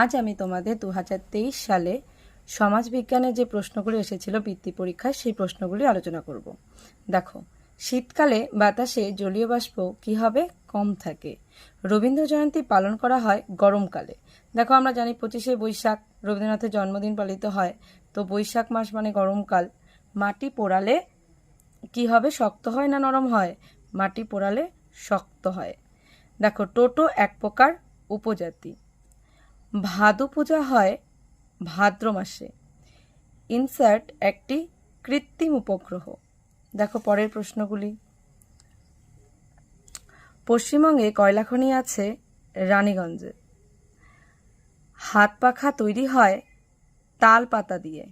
আজ আমি তোমাদের দু হাজার তেইশ সালে সমাজবিজ্ঞানে যে প্রশ্নগুলি এসেছিল বৃত্তি পরীক্ষায়, সেই প্রশ্নগুলি আলোচনা করব। দেখো, শীতকালে বাতাসে জলীয় বাষ্প কি হবে? কম থাকে। রবীন্দ্র জয়ন্তী পালন করা হয় গরমকালে। দেখো, আমরা জানি পঁচিশে বৈশাখ, রবীন্দ্রনাথের জন্মদিন পালিত হয়। তো বৈশাখ মাস মানে গরমকাল। মাটি পোড়ালে কি হবে? শক্ত হয় না নরম হয়? মাটি পোড়ালে শক্ত হয়। দেখো, টোটো এক প্রকার উপজাতি। ভাদু পূজা হয় ভাদ্র মাসে। ইনসার্ট একটি কৃত্রিম উপগ্রহ। দেখো পরের প্রশ্নগুলি। পশ্চিমবঙ্গে কয়লাখনি আছে? রানীগঞ্জে। হাত পাখা তৈরি হয় তাল পাতা দিয়ে।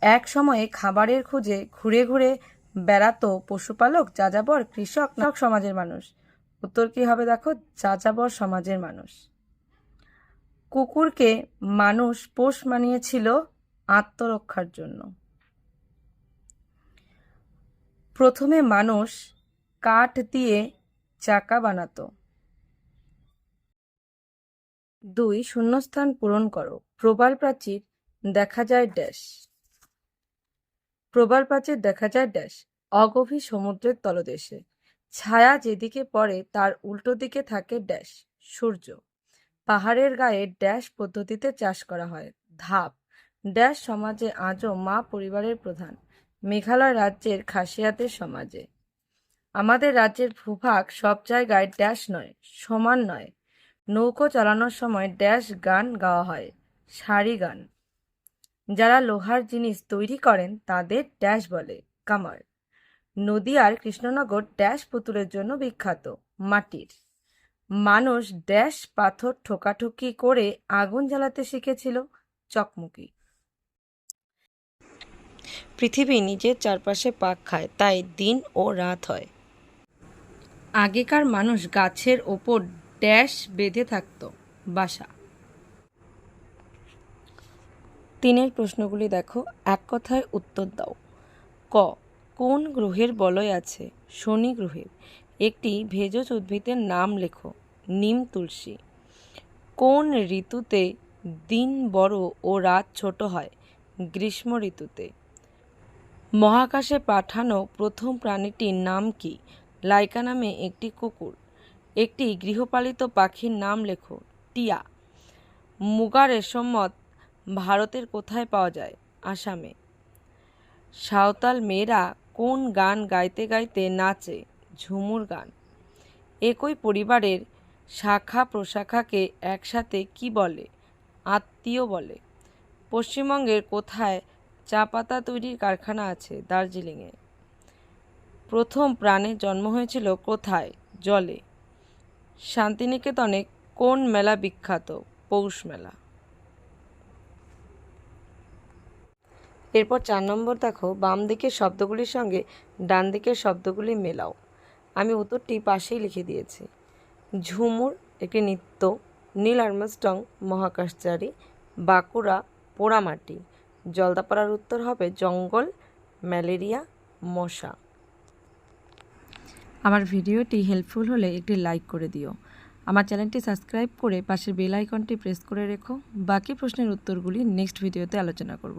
এক সময়ে খাবারের খোঁজে ঘুরে ঘুরে বেড়াতো পশুপালক, যাযাবর, কৃষক সমাজের মানুষ। উত্তর কি হবে দেখো? যাযাবর সমাজের মানুষ। কুকুরকে মানুষ পোষ মানিয়েছিল আত্মরক্ষার জন্য। প্রথমে মানুষ কাঠ দিয়ে চাকা বানাতো। দুই, শূন্যস্থান পূরণ করো। প্রবাল প্রাচীর দেখা যায় ড্যাশ। প্রবাল প্রাচীর দেখা যায় ড্যাশ। অগভীর সমুদ্রের তলদেশে। ছায়া যেদিকে পড়ে, তার উল্টো দিকে থাকে ড্যাশ, সূর্য। পাহাড়ের গায়ে ড্যাশ পদ্ধতিতে চাষ করা হয়, ধাপ। ড্যাশ সমাজে আজও মা পরিবারের প্রধান, মেঘালয় রাজ্যের খাসিয়াতের সমাজে। আমাদের রাজ্যের ভূভাগ সব জায়গায় ড্যাশ নয়, সমান নয়। নৌকো চালানোর সময় ড্যাশ গান গাওয়া হয় শাড়ি গান। যারা লোহার জিনিস তৈরি করেন, তাদের ড্যাশ বলে, কামার। নদিয়ার কৃষ্ণনগর ড্যাশ পুতুলের জন্য বিখ্যাত, মাটির। মানুষ ড্যাশ পাথর ঠোকাঠুকি করে আগুন জ্বালাতে শিখেছিল চকমকি। পৃথিবী নিজের চারপাশে পাক খায়, তাই দিন ও রাত হয়। আগেকার মানুষ গাছের ওপর ড্যাশ বেঁধে থাকত, বাসা। তিনের প্রশ্নগুলি দেখো, এক কথায় উত্তর দাও। ক কোন গ্রহের বলয় আছে? শনি গ্রহের। একটি ভেষজ উদ্ভিদের নাম লেখো, নিম তুলসী। কোন ঋতুতে দিন বড় ও রাত ছোট হয়? গ্রীষ্ম ঋতুতে। মহাকাশে পাঠানো প্রথম প্রাণীটির নাম কি? লাইকা নামে একটি কুকুর। একটি গৃহপালিত পাখির নাম লেখো, টিয়া। মুগা রেশমত ভারতের কোথায় পাওয়া যায়? আসামে। সাঁওতাল মেয়েরা কোন গান গাইতে গাইতে নাচে? ঝুমুর গান। একই পরিবারের শাখা প্রশাখাকে একসাথে কি বলে? আত্মীয় বলে। পশ্চিমবঙ্গের কোথায় চা পাতা তৈরির কারখানা আছে? দার্জিলিংয়ে। প্রথম প্রাণের জন্ম হয়েছিল কোথায়? জলে। শান্তিনিকেতনে কোন মেলা বিখ্যাত? পৌষ মেলা। এরপর চার নম্বর দেখো, বাম দিকের শব্দগুলির সঙ্গে ডান দিকের শব্দগুলি মেলাও। আমি উত্তরটি পাশেই লিখে দিয়েছি। ঝুমুর, একটি নৃত্য, নীল আর্মস্টং মহাকাশচারী, বাঁকুড়া, পোড়ামাটি। জলদাপাড়ার উত্তর হবে জঙ্গল, ম্যালেরিয়া, মশা। আমার ভিডিওটি হেল্পফুল হলে একটি লাইক করে দিও। আমার চ্যানেলটি সাবস্ক্রাইব করে পাশের বেল আইকনটি প্রেস করে রেখো। বাকি প্রশ্নের উত্তরগুলি নেক্সট ভিডিওতে আলোচনা করব।